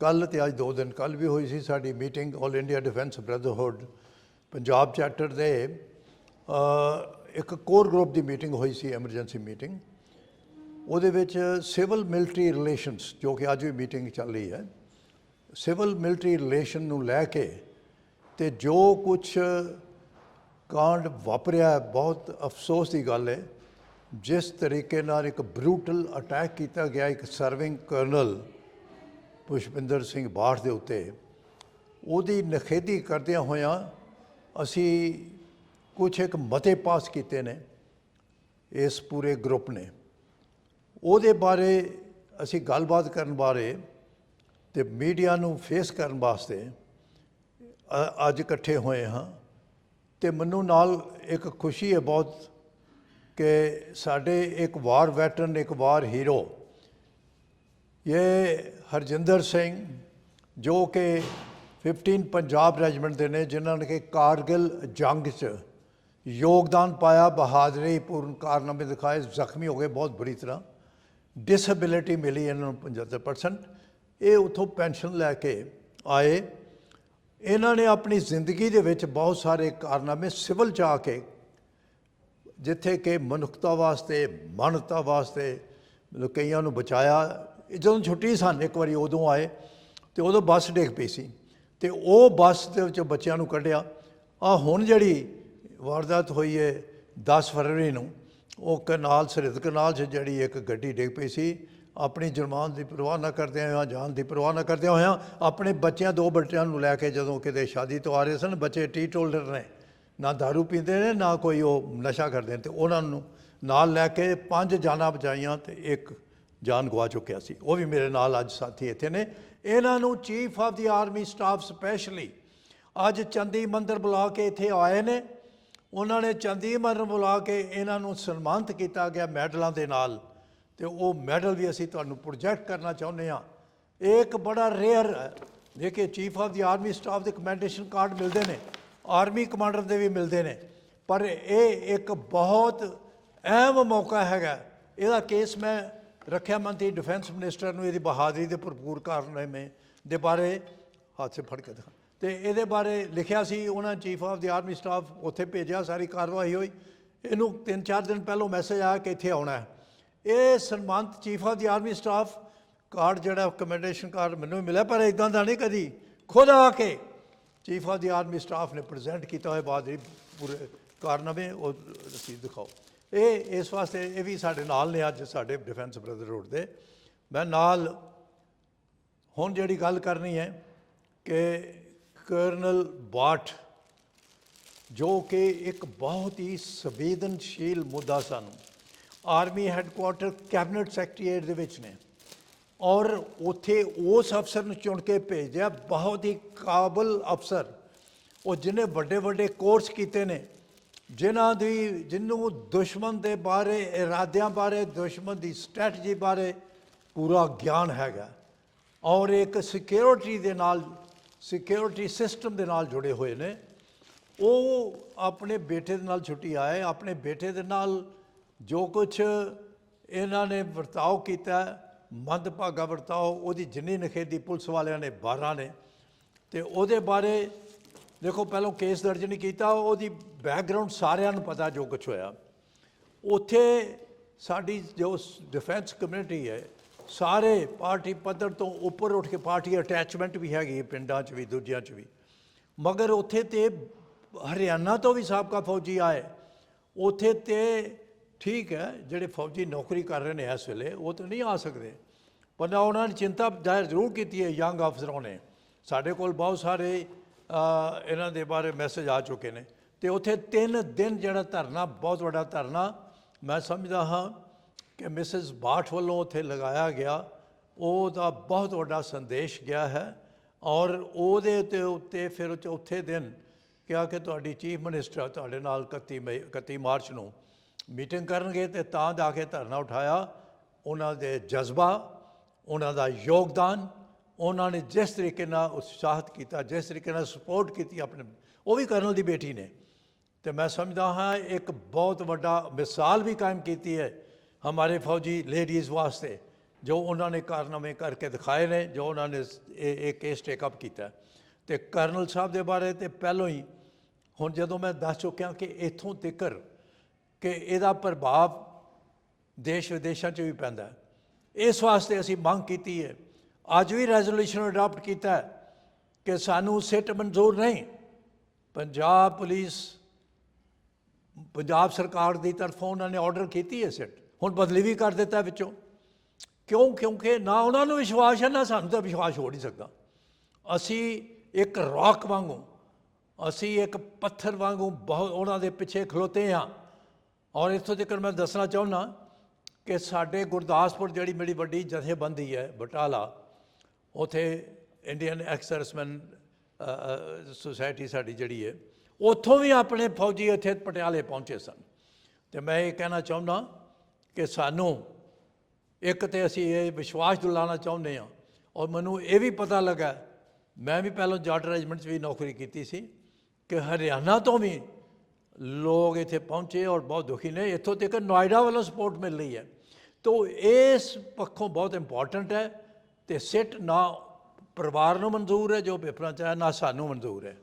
ਕੱਲ ਤੇ ਅੱਜ ਦੋ ਦਿਨ ਕੱਲ ਵੀ ਹੋਈ ਸੀ ਸਾਡੀ meeting 올 India defence brotherhood Punjab chapter ਦੇ ਇੱਕ ਕੋਰ ਗਰੁੱਪ ਦੀ ਮੀਟਿੰਗ ਹੋਈ ਸੀ, ਐਮਰਜੈਂਸੀ ਮੀਟਿੰਗ। ਉਹਦੇ ਵਿੱਚ ਸਿਵਲ ਮਿਲਟਰੀ ਰਿਲੇਸ਼ਨਸ, ਜੋ ਕਿ ਅੱਜ ਵੀ ਮੀਟਿੰਗ ਚੱਲ ਰਹੀ ਹੈ, ਸਿਵਲ ਮਿਲਟਰੀ ਰਿਲੇਸ਼ਨ ਨੂੰ ਲੈ ਕੇ ਤੇ ਜੋ ਕੁਝ ਕਾਂਡ ਵਾਪਰਿਆ, ਬਹੁਤ ਅਫਸੋਸ ਦੀ ਗੱਲ ਹੈ, ਜਿਸ ਤਰੀਕੇ ਨਾਲ ਇੱਕ ਬਰੂਟਲ ਅਟੈਕ ਕੀਤਾ ਗਿਆ, ਇੱਕ ਸਰਵਿੰਗ ਕਰਨਲ ਪੁਸ਼ਪਿੰਦਰ ਸਿੰਘ ਬਾਠ ਦੇ ਉੱਤੇ ਉਹਦੀ ਨਖੇਦੀ ਕਰਦਿਆਂ ਹੋਇਆਂ ਅਸੀਂ ਕੁਝ ਇੱਕ ਮਤੇ ਪਾਸ ਕੀਤੇ ਨੇ ਇਸ ਪੂਰੇ ਗਰੁੱਪ ਨੇ। ਉਹਦੇ ਬਾਰੇ ਅਸੀਂ ਗੱਲਬਾਤ ਕਰਨ ਬਾਰੇ ਤੇ ਮੀਡੀਆ ਨੂੰ ਫੇਸ ਕਰਨ ਵਾਸਤੇ ਅੱਜ ਇਕੱਠੇ ਹੋਏ ਹਾਂ ਤੇ ਮੈਨੂੰ ਨਾਲ ਇੱਕ ਖੁਸ਼ੀ ਹੈ ਬਹੁਤ ਕਿ ਸਾਡੇ ਇੱਕ ਵਾਰ ਵੈਟਰਨ ਇੱਕ ਵਾਰ ਹੀਰੋ ਇਹ ਹਰਜਿੰਦਰ ਸਿੰਘ ਜੋ ਕਿ 15 ਪੰਜਾਬ ਰੈਜੀਮੈਂਟ ਦੇ ਨੇ ਜਿਨ੍ਹਾਂ ਨੇ ਕਿ ਕਾਰਗਿਲ ਜੰਗ 'ਚ ਯੋਗਦਾਨ ਪਾਇਆ ਬਹਾਦਰੀ ਪੂਰਨ ਕਾਰਨਾਮੇ ਦਿਖਾਏ ਜ਼ਖਮੀ ਹੋ ਗਏ ਬਹੁਤ ਬੁਰੀ ਤਰ੍ਹਾਂ ਡਿਸੇਬਿਲਿਟੀ ਮਿਲੀ ਇਹਨਾਂ ਨੂੰ 75% ਇਹ ਉਥੋਂ ਪੈਨਸ਼ਨ ਲੈ ਕੇ ਆਏ ਇਹਨਾਂ ਨੇ ਆਪਣੀ ਜ਼ਿੰਦਗੀ ਦੇ ਵਿੱਚ ਬਹੁਤ ਸਾਰੇ ਕਾਰਨਾਮੇ ਸਿਵਲ ਚ ਆ ਕੇ ਜਿੱਥੇ ਕਿ ਮਨੁੱਖਤਾ ਵਾਸਤੇ ਮਾਨਵਤਾ ਵਾਸਤੇ ਮਤਲਬ ਕਈਆਂ ਨੂੰ ਬਚਾਇਆ ਇਹ ਜਦੋਂ ਛੁੱਟੀ ਸਨ ਇੱਕ ਵਾਰੀ ਉਦੋਂ ਆਏ ਤੇ ਉਦੋਂ ਬੱਸ ਡਿੱਗ ਪਈ ਸੀ ਤੇ ਉਹ ਬੱਸ ਦੇ ਵਿੱਚ ਬੱਚਿਆਂ ਨੂੰ ਕੱਢਿਆ। ਆ ਹੁਣ ਜਿਹੜੀ ਵਾਰਦਾਤ ਹੋਈ ਹੈ 10 ਫਰਵਰੀ ਨੂੰ, ਉਹ ਕਨਾਲ ਸਰਹੱਦ ਕਨਾਲ 'ਚ ਜਿਹੜੀ ਇੱਕ ਗੱਡੀ ਡਿੱਗ ਪਈ ਸੀ, ਆਪਣੀ ਜਰਮਾਨ ਦੀ ਪਰਵਾਹ ਨਾ ਕਰਦਿਆਂ ਹੋਇਆ, ਜਾਨ ਦੀ ਪਰਵਾਹ ਨਾ ਕਰਦਿਆਂ ਹੋਇਆਂ, ਆਪਣੇ ਬੱਚਿਆਂ, ਦੋ ਬੱਚਿਆਂ ਨੂੰ ਲੈ ਕੇ ਜਦੋਂ ਕਿਤੇ ਸ਼ਾਦੀ ਤੋਂ ਆ ਰਹੇ ਸਨ, ਬੱਚੇ ਟੀ ਟੋਲਡਰ ਨੇ, ਨਾ दारू ਪੀਂਦੇ ਨੇ, ਨਾ ਕੋਈ ਉਹ ਨਸ਼ਾ ਕਰਦੇ ਨੇ ਤੇ ਉਹਨਾਂ ਨੂੰ ਨਾਲ ਲੈ ਕੇ ਪੰਜ ਜਾਨਾਂ ਬਚਾਈਆਂ ਤੇ ਇੱਕ ਜਾਨ ਗਵਾ ਚੁੱਕਿਆ ਸੀ। ਉਹ ਵੀ ਮੇਰੇ ਨਾਲ ਅੱਜ ਸਾਥੀ ਇੱਥੇ ਨੇ। ਇਹਨਾਂ ਨੂੰ chief of the army staff specially ਅੱਜ ਚੰਦੀ ਮੰਦਰ ਬੁਲਾ ਕੇ ਇੱਥੇ ਆਏ ਨੇ। ਉਹਨਾਂ ਨੇ ਚੰਦੀ ਮੰਦਰ ਬੁਲਾ ਕੇ ਇਹਨਾਂ ਨੂੰ ਸਨਮਾਨਿਤ ਕੀਤਾ ਗਿਆ ਮੈਡਲਾਂ ਦੇ ਨਾਲ। ਤੇ ਉਹ ਮੈਡਲ ਵੀ ਅਸੀਂ ਤੁਹਾਨੂੰ ਪ੍ਰੋਜੈਕਟ ਕਰਨਾ ਚਾਹੁੰਦੇ ਹਾਂ। ਇਹ ਇੱਕ ਬੜਾ ਰੇਅਰ ਦੇਖੇ chief of the army staff ਦੇ ਕਮੈਂਡੇਸ਼ਨ ਕਾਰਡ ਮਿਲਦੇ ਨੇ। ਆਰਮੀ ਕਮਾਂਡਰ ਦੇ ਵੀ ਮਿਲਦੇ ਨੇ। ਪਰ ਇਹ ਇੱਕ ਬਹੁਤ ਅਹਿਮ ਮੌਕਾ ਹੈਗਾ। ਇਹਦਾ ਕੇਸ ਮੈਂ ਰੱਖਿਆ ਮੰਤਰੀ ਡਿਫੈਂਸ ਮਿਨਿਸਟਰ ਨੂੰ ਇਹਦੀ ਬਹਾਦਰੀ ਦੇ ਭਰਪੂਰ ਕਾਰਨਾਮੇ ਦੇ ਬਾਰੇ ਹੱਥ 'ਚ ਫੜ ਕੇ ਦਿਖਾ ਤੇ ਇਹਦੇ ਬਾਰੇ ਲਿਖਿਆ ਸੀ, ਉਹਨਾਂ chief of the army staff ਉੱਥੇ ਭੇਜਿਆ, ਸਾਰੀ ਕਾਰਵਾਈ ਹੋਈ। ਇਹਨੂੰ ਤਿੰਨ ਚਾਰ ਦਿਨ ਪਹਿਲਾਂ ਮੈਸੇਜ ਆਇਆ ਕਿ ਇੱਥੇ ਆਉਣਾ ਹੈ। ਇਹ ਸਨਮਾਨਿਤ chief of the army staff card ਜਿਹੜਾ ਕਮੈਂਡੇਸ਼ਨ ਕਾਰਡ ਮੈਨੂੰ ਮਿਲਿਆ, ਪਰ ਇਦਾਂ ਦਾ ਨਹੀਂ ਕਦੀ। ਖੁਦ ਆ ਕੇ chief of the army staff ਨੇ ਪ੍ਰੈਜ਼ੈਂਟ ਕੀਤਾ ਹੋਇਆ ਬਹਾਦਰੀ ਪੂਰੇ ਕਾਰਨਾਮੇ ਉਹ ਰਸੀਦ ਦਿਖਾਓ। ਇਹ, ਇਸ ਵਾਸਤੇ ਇਹ ਵੀ ਸਾਡੇ ਨਾਲ ਨੇ ਅੱਜ ਸਾਡੇ ਡਿਫੈਂਸ ਬ੍ਰਦਰ ਰੋਡ ਦੇ। ਮੈਂ ਨਾਲ ਹੁਣ ਜਿਹੜੀ ਗੱਲ ਕਰਨੀ ਹੈ ਕਿ ਕਰਨਲ ਬਾਠ ਜੋ ਕਿ ਇੱਕ ਬਹੁਤ ਹੀ ਸੰਵੇਦਨਸ਼ੀਲ ਮੁੱਦਾ ਸਾਨੂੰ ਆਰਮੀ ਹੈੱਡਕੁਆਟਰ ਕੈਬਨਿਟ ਸੈਕਟਰੀਏਟ ਦੇ ਵਿੱਚ ਨੇ ਔਰ ਉਥੇ ਉਸ ਅਫਸਰ ਨੂੰ ਚੁਣ ਕੇ ਭੇਜਿਆ, ਬਹੁਤ ਹੀ ਕਾਬਲ ਅਫਸਰ। ਉਹ ਜਿਹਨੇ ਵੱਡੇ ਵੱਡੇ ਕੋਰਸ ਕੀਤੇ ਨੇ ਜਿਨ੍ਹਾਂ ਦੀ ਜਿਹਨੂੰ ਦੁਸ਼ਮਣ ਦੇ ਬਾਰੇ, ਇਰਾਦਿਆਂ ਬਾਰੇ, ਦੁਸ਼ਮਣ ਦੀ ਸਟ੍ਰੈਟਜੀ ਬਾਰੇ ਪੂਰਾ ਗਿਆਨ ਹੈਗਾ। ਔਰ ਇੱਕ ਸਿਕਿਉਰਿਟੀ ਦੇ ਨਾਲ, ਸਿਕਿਉਰਿਟੀ ਸਿਸਟਮ ਦੇ ਨਾਲ ਜੁੜੇ ਹੋਏ ਨੇ। ਉਹ ਆਪਣੇ ਬੇਟੇ ਦੇ ਨਾਲ ਛੁੱਟੀ ਆਏ। ਆਪਣੇ ਬੇਟੇ ਦੇ ਨਾਲ ਜੋ ਕੁਝ ਇਹਨਾਂ ਨੇ ਵਰਤਾਓ ਕੀਤਾ, ਮੰਦਭਾਗਾ ਵਰਤਾਓ, ਉਹਦੀ ਜਿੰਨੀ ਨਖੇਦੀ ਪੁਲਿਸ ਵਾਲਿਆਂ ਨੇ 12 ਨੇ, ਤੇ ਉਹਦੇ ਬਾਰੇ ਦੇਖੋ, ਪਹਿਲਾਂ ਕੇਸ ਦਰਜ ਨਹੀਂ ਕੀਤਾ, ਉਹਦੀ ਬੈਕਗ੍ਰਾਉਂਡ ਸਾਰਿਆਂ ਨੂੰ ਪਤਾ ਜੋ ਕੁਝ ਹੋਇਆ। ਉੱਥੇ ਸਾਡੀ ਜੋ ਡਿਫੈਂਸ ਕਮਿਊਨਿਟੀ ਹੈ, ਸਾਰੇ ਪਾਰਟੀ ਪੱਧਰ ਤੋਂ ਉੱਪਰ ਉੱਠ ਕੇ ਪਾਰਟੀ ਅਟੈਚਮੈਂਟ ਵੀ ਹੈਗੀ ਪਿੰਡਾਂ 'ਚ ਵੀ, ਦੂਜਿਆਂ 'ਚ ਵੀ। ਮਗਰ ਉੱਥੇ ਤੇ ਹਰਿਆਣਾ ਤੋਂ ਵੀ ਸਾਬਕਾ ਫੌਜੀ ਆਏ। ਉੱਥੇ ਤੇ ਠੀਕ ਹੈ, ਜਿਹੜੇ ਫੌਜੀ ਨੌਕਰੀ ਕਰ ਰਹੇ ਨੇ ਇਸ ਵੇਲੇ, ਉਹ ਤਾਂ ਨਹੀਂ ਆ ਸਕਦੇ। ਪਰ ਨਾ ਉਹਨਾਂ ਨੇ ਚਿੰਤਾ ਜ਼ਾਹਿਰ ਜ਼ਰੂਰ ਕੀਤੀ ਹੈ, ਯੰਗ ਅਫਸਰਾਂ ਨੇ। ਸਾਡੇ ਕੋਲ ਬਹੁਤ ਸਾਰੇ ਇਹਨਾਂ ਦੇ ਬਾਰੇ ਮੈਸੇਜ ਆ ਚੁੱਕੇ ਨੇ। ਤੇ ਉੱਥੇ ਤਿੰਨ ਦਿਨ ਜਿਹੜਾ ਧਰਨਾ, ਬਹੁਤ ਵੱਡਾ ਧਰਨਾ, ਮੈਂ ਸਮਝਦਾ ਹਾਂ ਕਿ ਮਿਸਿਸ ਬਾਠ ਵੱਲੋਂ ਉੱਥੇ ਲਗਾਇਆ ਗਿਆ। ਉਹਦਾ ਬਹੁਤ ਵੱਡਾ ਸੰਦੇਸ਼ ਗਿਆ ਹੈ ਔਰ ਉਹਦੇ ਤੇ ਉੱਤੇ ਫਿਰ ਚੌਥੇ ਦਿਨ ਕਿਹਾ ਕਿ ਤੁਹਾਡੀ ਚੀਫ ਮਿਨਿਸਟਰ ਤੁਹਾਡੇ ਨਾਲ 31 ਮਈ 31 ਮਾਰਚ ਨੂੰ ਮੀਟਿੰਗ ਕਰਨਗੇ ਤੇ ਤਾਂ ਜਾ ਕੇ ਧਰਨਾ ਉਠਾਇਆ। ਉਹਨਾਂ ਦੇ ਜਜ਼ਬਾ, ਉਹਨਾਂ ਦਾ ਯੋਗਦਾਨ ਉਹਨਾਂ ਨੇ ਜਿਸ ਤਰੀਕੇ ਨਾਲ ਉਤਸ਼ਾਹਿਤ ਕੀਤਾ, ਜਿਸ ਤਰੀਕੇ ਨਾਲ ਸਪੋਰਟ ਕੀਤੀ ਆਪਣੇ, ਉਹ ਵੀ ਕਰਨਲ ਦੀ ਬੇਟੀ ਨੇ। ਤੇ ਮੈਂ ਸਮਝਦਾ ਹਾਂ, ਇੱਕ ਬਹੁਤ ਵੱਡਾ ਮਿਸਾਲ ਵੀ ਕਾਇਮ ਕੀਤੀ ਹੈ ਹਮਾਰੇ ਫੌਜੀ ਲੇਡੀਜ਼ ਵਾਸਤੇ, ਜੋ ਉਹਨਾਂ ਨੇ ਕਾਰਨਾਮੇ ਕਰਕੇ ਦਿਖਾਏ ਨੇ, ਜੋ ਉਹਨਾਂ ਨੇ ਇਹ ਇਹ ਕੇਸ ਟੇਕ ਅਪ ਕੀਤਾ। ਤੇ ਕਰਨਲ ਸਾਹਿਬ ਦੇ ਬਾਰੇ ਤੇ ਪਹਿਲਾਂ ਹੀ, ਹੁਣ ਜਦੋਂ ਮੈਂ ਦੱਸ ਚੁੱਕਿਆ ਕਿ ਇਥੋਂ ਤਿੱਕਰ ਕਿ ਇਹਦਾ ਪ੍ਰਭਾਵ ਦੇਸ਼ ਵਿਦੇਸ਼ਾਂ 'ਚ ਵੀ ਪੈਂਦਾ ਇਸ ਵਾਸਤੇ ਅਸੀਂ ਮੰਗ ਕੀਤੀ ਹੈ ਅੱਜ ਵੀ ਰੈਜ਼ੋਲੂਸ਼ਨ ਅਡਾਪਟ ਕੀਤਾ ਕਿ ਸਾਨੂੰ ਸਿੱਟ ਮਨਜ਼ੂਰ ਨਹੀਂ। ਪੰਜਾਬ ਪੁਲਿਸ, ਪੰਜਾਬ ਸਰਕਾਰ ਦੀ ਤਰਫੋਂ ਉਹਨਾਂ ਨੇ ਆਰਡਰ ਕੀਤੀ ਹੈ ਸਿੱਟ। ਹੁਣ ਬਦਲੀ ਵੀ ਕਰ ਦਿੱਤਾ ਵਿੱਚੋਂ। ਕਿਉਂ? ਕਿਉਂਕਿ ਨਾ ਉਹਨਾਂ ਨੂੰ ਵਿਸ਼ਵਾਸ ਹੈ, ਨਾ ਸਾਨੂੰ ਤਾਂ ਵਿਸ਼ਵਾਸ ਹੋ ਨਹੀਂ ਸਕਦਾ। ਅਸੀਂ ਇੱਕ ਰੌਕ ਵਾਂਗੂ, ਅਸੀਂ ਇੱਕ ਪੱਥਰ ਵਾਂਗੂ ਬਹੁਤ ਉਹਨਾਂ ਦੇ ਪਿੱਛੇ ਖਲੋਤੇ ਹਾਂ। ਔਰ ਇੱਥੋਂ ਤੱਕ ਮੈਂ ਦੱਸਣਾ ਚਾਹੁੰਦਾ ਕਿ ਸਾਡੇ ਗੁਰਦਾਸਪੁਰ ਜਿਹੜੀ ਮੇਰੀ ਵੱਡੀ ਜਥੇਬੰਦੀ ਹੈ, ਬਟਾਲਾ ਉਥੇ ਇੰਡੀਅਨ ਐਕਸਰਸਮੈਨ ਸੁਸਾਇਟੀ ਸਾਡੀ ਜਿਹੜੀ ਹੈ, ਉੱਥੋਂ ਵੀ ਆਪਣੇ ਫੌਜੀ ਇੱਥੇ ਪਟਿਆਲੇ ਪਹੁੰਚੇ ਸਨ। ਤੇ ਮੈਂ ਇਹ ਕਹਿਣਾ ਚਾਹੁੰਦਾ ਕਿ ਸਾਨੂੰ ਇੱਕ ਤੇ ਅਸੀਂ ਇਹ ਵਿਸ਼ਵਾਸ ਦਿਲਾਉਣਾ ਚਾਹੁੰਦੇ ਹਾਂ ਔਰ ਮੈਨੂੰ ਇਹ ਵੀ ਪਤਾ ਲੱਗਾ, ਮੈਂ ਵੀ ਪਹਿਲਾਂ ਜਾਟ ਰੈਜੀਮੈਂਟ 'ਚ ਵੀ ਨੌਕਰੀ ਕੀਤੀ ਸੀ ਕਿ ਹਰਿਆਣਾ ਤੋਂ ਵੀ ਲੋਕ ਇੱਥੇ ਪਹੁੰਚੇ ਔਰ ਬਹੁਤ ਦੁਖੀ ਨੇ। ਇੱਥੋਂ ਤੱਕ ਨੋਇਡਾ ਵੱਲੋਂ ਸਪੋਰਟ ਮਿਲ ਰਹੀ ਹੈ। ਤੋ ਇਸ ਪੱਖੋਂ ਬਹੁਤ ਇੰਪੋਰਟੈਂਟ ਹੈ ਤੇ ਸਿੱਟ ਨਾ ਪਰਿਵਾਰ ਨੂੰ ਮਨਜ਼ੂਰ ਹੈ, ਜੋ ਪੇਪਰਾਂ 'ਚ ਹੈ, ਨਾ ਸਾਨੂੰ ਮਨਜ਼ੂਰ ਹੈ।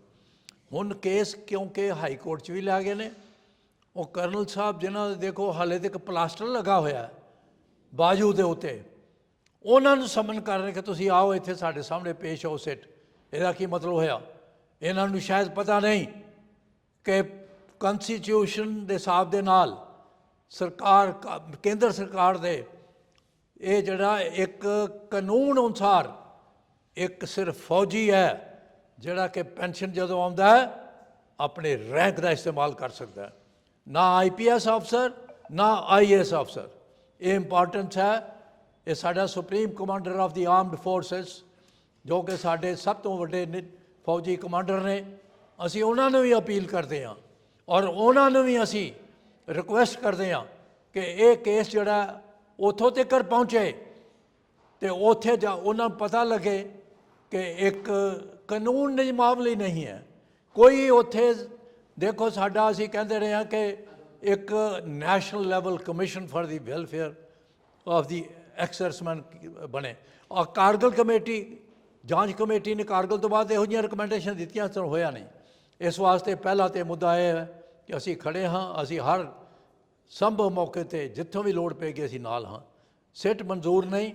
ਹੁਣ ਕੇਸ ਕਿਉਂਕਿ ਹਾਈ ਕੋਰਟ 'ਚ ਵੀ ਲੈ ਗਏ ਨੇ, ਉਹ ਕਰਨਲ ਸਾਹਿਬ ਜਿਨ੍ਹਾਂ ਦੇ ਦੇਖੋ ਹਾਲੇ ਤੱਕ ਪਲਾਸਟਰ ਲੱਗਾ ਹੋਇਆ ਬਾਜੂ ਦੇ ਉੱਤੇ, ਉਹਨਾਂ ਨੂੰ ਸਮਨ ਕਰ ਰਹੇ ਕਿ ਤੁਸੀਂ ਆਓ ਇੱਥੇ ਸਾਡੇ ਸਾਹਮਣੇ ਪੇਸ਼ ਹੋ ਸਿੱਟ। ਇਹਦਾ ਕੀ ਮਤਲਬ ਹੋਇਆ? ਇਹਨਾਂ ਨੂੰ ਸ਼ਾਇਦ ਪਤਾ ਨਹੀਂ ਕਿ ਕਨਸਟੀਟਿਊਸ਼ਨ ਦੇ ਹਿਸਾਬ ਦੇ ਨਾਲ ਸਰਕਾਰ ਕੇਂਦਰ ਸਰਕਾਰ ਦੇ ਇਹ ਜਿਹੜਾ ਇੱਕ ਕਾਨੂੰਨ ਅਨੁਸਾਰ ਇੱਕ ਸਿਰਫ ਫੌਜੀ ਹੈ, ਜਿਹੜਾ ਕਿ ਪੈਨਸ਼ਨ ਜਦੋਂ ਆਉਂਦਾ ਹੈ, ਆਪਣੇ ਰੈਂਕ ਦਾ ਇਸਤੇਮਾਲ ਕਰ ਸਕਦਾ ਹੈ। ਨਾ ਆਈਪੀਐਸ ਅਫਸਰ ਨਾ ਆਈਏਐਸ ਅਫਸਰ ਇਹ ਇੰਪੋਰਟੈਂਸ ਹੈ, ਇਹ ਸਾਡਾ supreme commander of the armed forces ਜੋ ਕਿ ਸਾਡੇ ਸਭ ਤੋਂ ਵੱਡੇ ਨਿ- ਫੌਜੀ ਕਮਾਂਡਰ ਨੇ। ਅਸੀਂ ਉਹਨਾਂ ਨੂੰ ਵੀ ਅਪੀਲ ਕਰਦੇ ਹਾਂ ਔਰ ਉਹਨਾਂ ਨੂੰ ਵੀ ਅਸੀਂ ਰਿਕੁਐਸਟ ਕਰਦੇ ਹਾਂ ਕਿ ਇਹ ਕੇਸ ਜਿਹੜਾ ਉਥੋਂ ਤੱਕ ਪਹੁੰਚੇ ਤੇ ਉੱਥੇ ਜਾ ਉਹਨਾਂ ਨੂੰ ਪਤਾ ਲੱਗੇ ਕਿ ਇੱਕ ਕਾਨੂੰਨ ਦੇ ਮਾਮਲੇ ਨਹੀਂ ਹੈ। ਕੋਈ ਉੱਥੇ ਦੇਖੋ ਸਾਡਾ ਅਸੀਂ ਕਹਿੰਦੇ ਰਹੇ ਹਾਂ ਕਿ ਇੱਕ national level commission for the welfare of the exservicemen ਬਣੇ। ਔਰ ਕਾਰਗਲ ਕਮੇਟੀ, ਜਾਂਚ ਕਮੇਟੀ ਨੇ ਕਾਰਗਲ ਤੋਂ ਬਾਅਦ ਇਹੋ ਜਿਹੀਆਂ ਰਿਕਮੈਂਡੇਸ਼ਨ ਦਿੱਤੀਆਂ ਸਰ ਹੋਇਆ ਨਹੀਂ। ਇਸ ਵਾਸਤੇ ਪਹਿਲਾ ਤੇ ਮੁੱਦਾ ਇਹ ਹੈ ਕਿ ਅਸੀਂ ਖੜੇ ਹਾਂ, ਅਸੀਂ ਹਰ ਸੰਭਵ ਮੌਕੇ ਤੇ, ਜਿੱਥੋਂ ਵੀ ਲੋੜ ਪਏਗੀ ਅਸੀਂ ਨਾਲ ਹਾਂ। ਸਿੱਟ ਮਨਜ਼ੂਰ ਨਹੀਂ।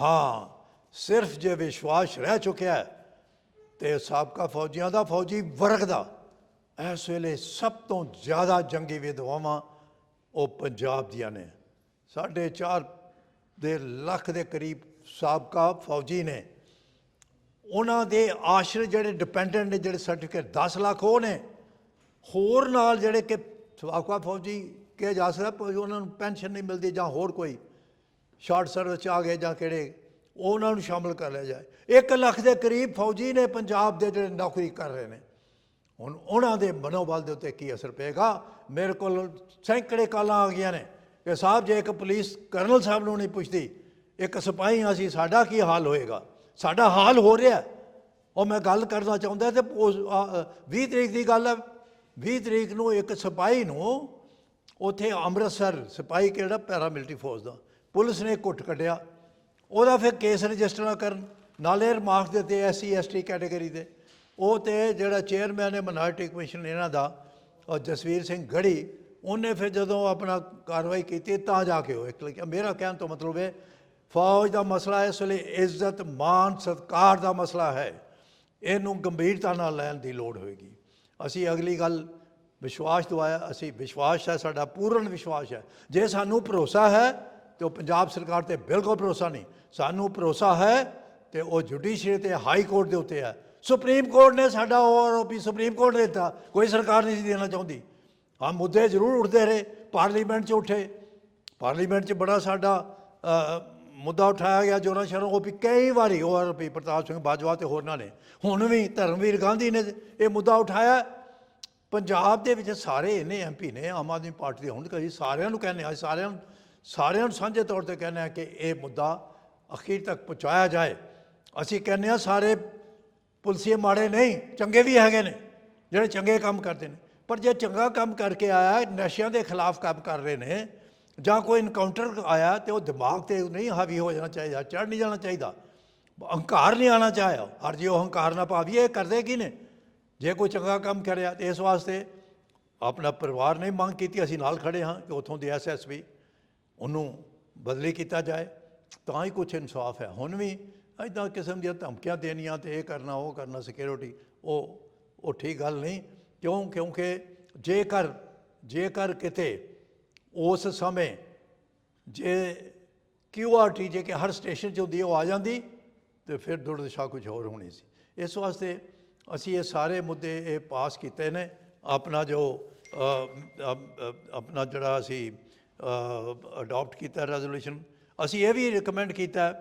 ਹਾਂ, ਸਿਰਫ ਜੇ ਵਿਸ਼ਵਾਸ ਰਹਿ ਚੁੱਕਿਆ ਹੈ, ਤੇ ਸਾਬਕਾ ਫੌਜੀਆਂ ਦਾ, ਫੌਜੀ ਵਰਗ ਦਾ, ਇਸ ਵੇਲੇ ਸਭ ਤੋਂ ਜ਼ਿਆਦਾ ਜੰਗੀ ਵਿਧਵਾਵਾਂ ਉਹ ਪੰਜਾਬ ਦੀਆਂ ਨੇ। ਸਾਢੇ ਚਾਰ ਦੇ ਲੱਖ ਦੇ ਕਰੀਬ ਸਾਬਕਾ ਫੌਜੀ ਨੇ। ਉਹਨਾਂ ਦੇ ਆਸ਼ਰੇ ਜਿਹੜੇ ਡਿਪੈਂਡੈਂਟ ਨੇ, ਜਿਹੜੇ ਸਰਟੀਫਿਕੇਟ 10 ਲੱਖ ਉਹ ਨੇ। ਹੋਰ ਨਾਲ ਜਿਹੜੇ ਕਿ ਸਵਾਕਵਾ ਫੌਜੀ ਕਿਹਾ ਜਾ ਸਕਦਾ ਉਹਨਾਂ ਨੂੰ ਪੈਨਸ਼ਨ ਨਹੀਂ ਮਿਲਦੀ ਜਾਂ ਹੋਰ ਕੋਈ ਸ਼ਾਰਟ ਸਰਵਿਸ 'ਚ ਆ ਗਏ ਜਾਂ ਕਿਹੜੇ ਉਹਨਾਂ ਨੂੰ ਸ਼ਾਮਲ ਕਰ ਲਿਆ ਜਾਏ। 1 ਲੱਖ ਦੇ ਕਰੀਬ ਫੌਜੀ ਨੇ ਪੰਜਾਬ ਦੇ ਜਿਹੜੇ ਨੌਕਰੀ ਕਰ ਰਹੇ ਨੇ ਹੁਣ ਉਹਨਾਂ ਦੇ ਮਨੋਬਲ ਦੇ ਉੱਤੇ ਕੀ ਅਸਰ ਪਏਗਾ? ਮੇਰੇ ਕੋਲ ਸੈਂਕੜੇ ਕਾਲਾਂ ਆ ਗਈਆਂ ਨੇ। ਕਿ ਸਾਹਿਬ ਜੇ ਇੱਕ ਪੁਲਿਸ ਕਰਨਲ ਸਾਹਿਬ ਨੂੰ ਨਹੀਂ ਪੁੱਛਦੀ ਇੱਕ ਸਿਪਾਹੀ ਹਾਂ ਅਸੀਂ ਸਾਡਾ ਕੀ ਹਾਲ ਹੋਏਗਾ? ਸਾਡਾ ਹਾਲ ਹੋ ਰਿਹਾ। ਉਹ ਮੈਂ ਗੱਲ ਕਰਨਾ ਚਾਹੁੰਦਾ ਤੇ ਉਸ, ਆ, 20 ਤਰੀਕ ਦੀ ਗੱਲ ਹੈ 20 ਤਰੀਕ ਨੂੰ ਇੱਕ ਸਿਪਾਹੀ ਨੂੰ ਉਥੇ ਅੰਮ੍ਰਿਤਸਰ, ਸਿਪਾਹੀ ਕਿਹੜਾ? ਪੈਰਾਮਿਲਟਰੀ ਫੋਰਸ ਦਾ। ਪੁਲਿਸ ਨੇ ਕੁੱਟ ਕੱਢਿਆ। ਉਹਦਾ ਫਿਰ ਕੇਸ ਰਜਿਸਟਰ ਨਾ ਕਰਨ। ਨਾਲੇ ਰਿਮਾਰਕ ਦਿੱਤੇ ਐਸਸੀ ਐਸਟੀ ਕੈਟਾਗਰੀ ਦੇ। ਉਹ ਤੇ ਜਿਹੜਾ ਚੇਅਰਮੈਨ ਹੈ ਮਿਨੋਰਟੀ ਕਮਿਸ਼ਨ ਇਹਨਾਂ ਦਾ ਔਰ ਜਸਵੀਰ ਸਿੰਘ ਗੜੀ ਉਹਨੇ ਫਿਰ ਜਦੋਂ ਆਪਣਾ ਕਾਰਵਾਈ ਕੀਤੀ ਤਾਂ ਜਾ ਕੇ ਉਹ ਇੱਕ ਲੱਗਿਆ ਮੇਰਾ ਕਹਿਣ ਤੋਂ ਮਤਲਬ ਹੈ ਫੌਜ ਦਾ ਮਸਲਾ ਇਸ ਵੇਲੇ ਇੱਜ਼ਤ ਮਾਨ ਸਤਕਾਰ ਦਾ ਮਸਲਾ ਹੈ। ਇਹਨੂੰ ਗੰਭੀਰਤਾ ਨਾਲ ਲੈਣ ਦੀ ਲੋੜ ਹੋਏਗੀ। ਅਸੀਂ ਅਗਲੀ ਗੱਲ ਵਿਸ਼ਵਾਸ ਦਵਾਇਆ, ਅਸੀਂ ਵਿਸ਼ਵਾਸ ਹੈ, ਸਾਡਾ ਪੂਰਨ ਵਿਸ਼ਵਾਸ ਹੈ। ਜੇ ਸਾਨੂੰ ਭਰੋਸਾ ਹੈ, ਤੇ ਉਹ ਪੰਜਾਬ ਸਰਕਾਰ ਤੇ ਬਿਲਕੁਲ ਭਰੋਸਾ ਨਹੀਂ। ਸਾਨੂੰ ਭਰੋਸਾ ਹੈ ਤੇ ਉਹ ਜੁਡੀਸ਼ੀਅਰੀ ਤੇ ਹਾਈ ਕੋਰਟ ਦੇ ਉੱਤੇ ਹੈ। ਸੁਪਰੀਮ ਕੋਰਟ ਨੇ ਸਾਡਾ ਉਹ ਆਰੋਪੀ ਸੁਪਰੀਮ ਕੋਰਟ ਨੇ ਦਿੱਤਾ। ਕੋਈ ਸਰਕਾਰ ਨਹੀਂ ਸੀ ਦੇਣਾ ਚਾਹੁੰਦੀ। ਆ ਮੁੱਦੇ ਜ਼ਰੂਰ ਉੱਠਦੇ ਰਹੇ। ਪਾਰਲੀਮੈਂਟ 'ਚ ਉੱਠੇ। ਪਾਰਲੀਮੈਂਟ 'ਚ ਬੜਾ ਸਾਡਾ ਮੁੱਦਾ ਉਠਾਇਆ ਗਿਆ ਜੋਰਾ ਸ਼ਰੋਂ ਉਹ ਵੀ ਕਈ ਵਾਰੀ ਉਹ ਵੀ ਪ੍ਰਤਾਪ ਸਿੰਘ ਬਾਜਵਾ ਤੇ ਹੋਰਨਾਂ ਨੇ। ਹੁਣ ਵੀ ਧਰਮਵੀਰ ਗਾਂਧੀ ਨੇ ਇਹ ਮੁੱਦਾ ਉਠਾਇਆ। ਪੰਜਾਬ ਦੇ ਵਿੱਚ ਸਾਰੇ ਇਹਨੇ ਐਮਪੀ ਨੇ, ਆਮ ਆਦਮੀ ਪਾਰਟੀ ਦੇ, ਹੁਣ ਕਹੀ ਸਾਰਿਆਂ ਨੂੰ ਕਹਿੰਦੇ ਆ ਸਾਰਿਆਂ ਨੂੰ ਸਾਰਿਆਂ ਨੂੰ ਸਾਂਝੇ ਤੌਰ ਤੇ ਕਹਿੰਦੇ ਆ ਕਿ ਇਹ ਮੁੱਦਾ ਅਖੀਰ ਤੱਕ ਪਹੁੰਚਾਇਆ ਜਾਏ। ਅਸੀਂ ਕਹਿੰਦੇ ਆ ਸਾਰੇ ਪੁਲਸੀਏ ਮਾੜੇ ਨਹੀਂ, ਚੰਗੇ ਵੀ ਹੈਗੇ ਨੇ, ਜਿਹੜੇ ਚੰਗੇ ਕੰਮ ਕਰਦੇ ਨੇ। ਪਰ ਜੇ ਚੰਗਾ ਕੰਮ ਕਰਕੇ ਆਇਆ, ਨਸ਼ਿਆਂ ਦੇ ਖਿਲਾਫ ਕੰਮ ਕਰ ਰਹੇ ਨੇ ਜਾਂ ਕੋਈ ਇਨਕਾਊਂਟਰ ਆਇਆ ਤੇ ਉਹ ਦਿਮਾਗ ਤੇ ਨਹੀਂ ਹਾਵੀ ਹੋ ਜਾਣਾ ਚਾਹੀਦਾ ਚੜ ਨਹੀਂ ਜਾਣਾ ਚਾਹੀਦਾ। ਹੰਕਾਰ ਨਹੀਂ ਆਣਾ ਚਾਹਿਆ। ਹਰ ਜੇ ਉਹ ਹੰਕਾਰ ਨਾ ਪਾਵੀਏ ਇਹ ਕਰਦੇ ਕੀ ਨੇ? ਜੇ ਕੋਈ ਚੰਗਾ ਕੰਮ ਕਰਿਆ ਤੇ ਇਸ ਵਾਸਤੇ ਆਪਣਾ ਪਰਿਵਾਰ ਨੇ ਮੰਗ ਕੀਤੀ, ਅਸੀਂ ਨਾਲ ਖੜੇ ਹਾਂ ਕਿ ਉਥੋਂ ਦੇ ਐਸਐਸਪੀ ਉਹਨੂੰ ਬਦਲੀ ਕੀਤਾ ਜਾਏ। ਤਾਂ ਹੀ ਕੁਝ ਇਨਸਾਫ ਹੈ। ਹੁਣ ਵੀ ਇਦਾਂ ਕਿਸਮ ਦੀਆਂ ਧਮਕੀਆਂ ਦੇਣੀਆਂ ਤੇ ਇਹ ਕਰਨਾ, ਉਹ ਕਰਨਾ ਸਿਕਿਉਰਿਟੀ ਉਹ ਉਹ ਠੀਕ ਗੱਲ ਨਹੀਂ। ਕਿਉਂ? ਕਿਉਂਕਿ ਜੇਕਰ ਜੇਕਰ ਕਿਤੇ ਉਸ ਸਮੇਂ ਜੇ ਕਿਊਆਰਟੀ ਜੇ ਕਿ ਹਰ ਸਟੇਸ਼ਨ 'ਚ ਹੁੰਦੀ ਉਹ ਆ ਜਾਂਦੀ ਤੇ ਫਿਰ ਦੁਰਦਸ਼ਾ ਕੁਝ ਹੋਰ ਹੋਣੀ ਸੀ। ਇਸ ਵਾਸਤੇ ਅਸੀਂ ਇਹ ਸਾਰੇ ਮੁੱਦੇ ਇਹ ਪਾਸ ਕੀਤੇ ਨੇ। ਆਪਣਾ ਜੋ ਆਪਣਾ ਜਿਹੜਾ ਅਸੀਂ ਅਡਾਪਟ ਕੀਤਾ ਰੈਜ਼ੋਲੂਸ਼ਨ ਅਸੀਂ ਇਹ ਵੀ ਰეკਮੈਂਡ ਕੀਤਾ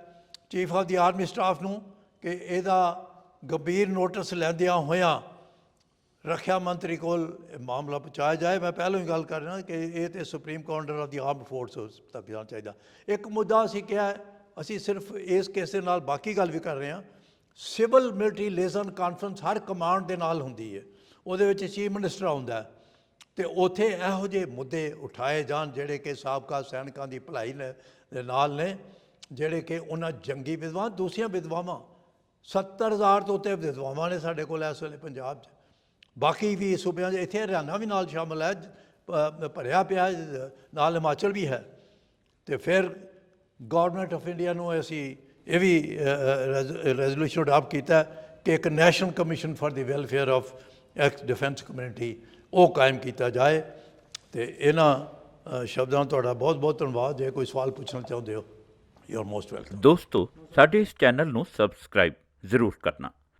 chief of the army staff ਨੂੰ ਕਿ ਇਹਦਾ ਗੰਭੀਰ ਨੋਟਿਸ ਲੈਂਦਿਆਂ ਹੋਇਆਂ ਰੱਖਿਆ ਮੰਤਰੀ ਕੋਲ ਇਹ ਮਾਮਲਾ ਪਹੁੰਚਾਇਆ ਜਾਏ, ਮੈਂ ਪਹਿਲਾਂ ਹੀ ਗੱਲ ਕਰ ਰਿਹਾ ਕਿ ਇਹ ਤੇ supreme counter of the armed forces ਤੱਕ ਜਾਣਾ ਚਾਹੀਦਾ। ਇੱਕ ਮੁੱਦਾ ਅਸੀਂ ਕਿਹਾ ਅਸੀਂ ਸਿਰਫ ਇਸ ਕੇਸ ਦੇ ਨਾਲ ਬਾਕੀ ਗੱਲ ਵੀ ਕਰ ਰਹੇ ਹਾਂ। ਸਿਵਲ ਮਿਲਟਰੀ ਲੇਜ਼ਨ ਕਾਨਫਰੰਸ ਹਰ ਕਮਾਂਡ ਦੇ ਨਾਲ ਹੁੰਦੀ ਹੈ। ਉਹਦੇ ਵਿੱਚ ਚੀਫ ਮਿਨਿਸਟਰ ਆਉਂਦਾ ਹੈ। ਤੇ ਉੱਥੇ ਇਹੋ ਜਿਹੇ ਮੁੱਦੇ ਉਠਾਏ ਜਾਣ ਜਿਹੜੇ ਕਿ ਸਾਬਕਾ ਸੈਨਿਕਾਂ ਦੀ ਭਲਾਈ ਨੇ- ਦੇ ਨਾਲ ਨੇ, ਜਿਹੜੇ ਕਿ ਉਹਨਾਂ ਜੰਗੀ ਵਿਧਵਾਂ ਦੂਸਰੀਆਂ ਵਿਧਵਾਵਾਂ 70000 ਤੋਂ ਉੱਤੇ ਵਿਧਵਾਵਾਂ ਨੇ ਸਾਡੇ ਕੋਲ ਇਸ ਵੇਲੇ ਪੰਜਾਬ 'ਚ। ਬਾਕੀ ਵੀ ਸੂਬਿਆਂ 'ਚ ਇੱਥੇ ਹਰਿਆਣਾ ਵੀ ਨਾਲ ਸ਼ਾਮਲ ਹੈ ਭਰਿਆ ਪਿਆ ਨਾਲ ਹਿਮਾਚਲ ਵੀ ਹੈ। ਤੇ ਫਿਰ ਗਵਰਨਮੈਂਟ ਆਫ ਇੰਡੀਆ ਨੂੰ ਅਸੀਂ ਇਹ ਵੀ ਰੈਜ਼ੋਲੂਸ਼ਨ ਅਡਾਪਟ ਕੀਤਾ ਕਿ ਇੱਕ national commission for the welfare of ex defence community ਉਹ ਕਾਇਮ ਕੀਤਾ ਜਾਏ। ਤੇ ਇਹਨਾਂ ਸ਼ਬਦਾਂ ਨਾਲ ਤੁਹਾਡਾ ਬਹੁਤ ਬਹੁਤ ਧੰਨਵਾਦ। ਜੇ ਕੋਈ ਸਵਾਲ ਪੁੱਛਣਾ ਚਾਹੁੰਦੇ ਹੋ ਯੂ ਆਰ ਮੋਸਟ ਵੈਲਕਮ ਦੋਸਤੋ, ਸਾਡੇ ਇਸ ਚੈਨਲ ਨੂੰ ਸਬਸਕ੍ਰਾਈਬ ਜ਼ਰੂਰ ਕਰਨਾ।